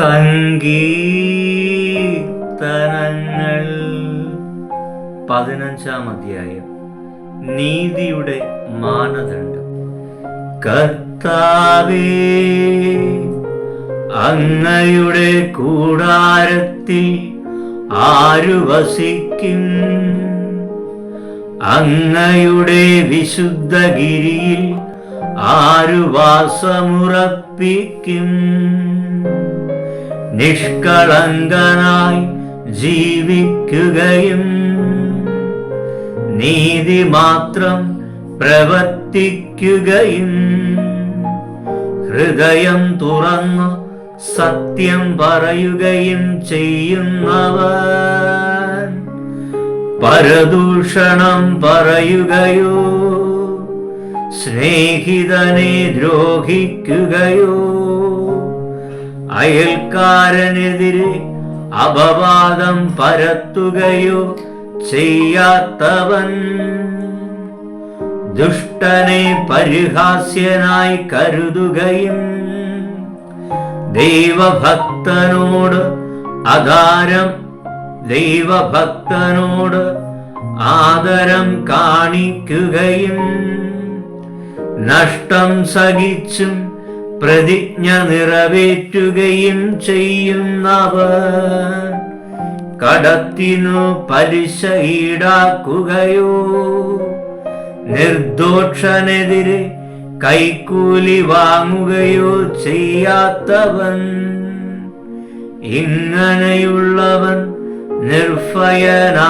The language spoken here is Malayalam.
സങ്കീർത്തനങ്ങൾ പതിനഞ്ചാം അധ്യായം. നീതിയുടെ മാനദണ്ഡം. കർത്താവേ അങ്ങയുടെ കൂടാരത്തിൽ ആരു വസിക്കും? അങ്ങയുടെ വിശുദ്ധഗിരിയിൽ ആരു വാസമുറപ്പിക്കും? നിഷ്കളങ്കനായി ജീവിക്കുകയും നീതി മാത്രം പ്രവർത്തിക്കുകയും ഹൃദയം തുറന്നു സത്യം പറയുകയും ചെയ്യുന്നവർ പരദൂഷണം പറയുകയോ സ്നേഹിതനെ ദ്രോഹിക്കുകയോ അയൽക്കാരനെതിരെ അപവാദം പരത്തുകയോ ചെയ്യാത്തവൻ ദുഷ്ടനെ പരിഹാസ്യനായി കരുതുകയും ദൈവഭക്തനോട് അധാരം ദൈവഭക്തനോട് ആദരം കാണിക്കുകയും നഷ്ടം സഹിച്ചും പ്രതിജ്ഞ നിറവേറ്റുകയും ചെയ്യുന്നവർ കടത്തിനു പലിശ ഈടാക്കുകയോ നിർദോഷനെതിരെ കൈക്കൂലി വാങ്ങുകയോ ചെയ്യാത്തവൻ ഇങ്ങനെയുള്ളവൻ നിർഭയനായിരിക്കും.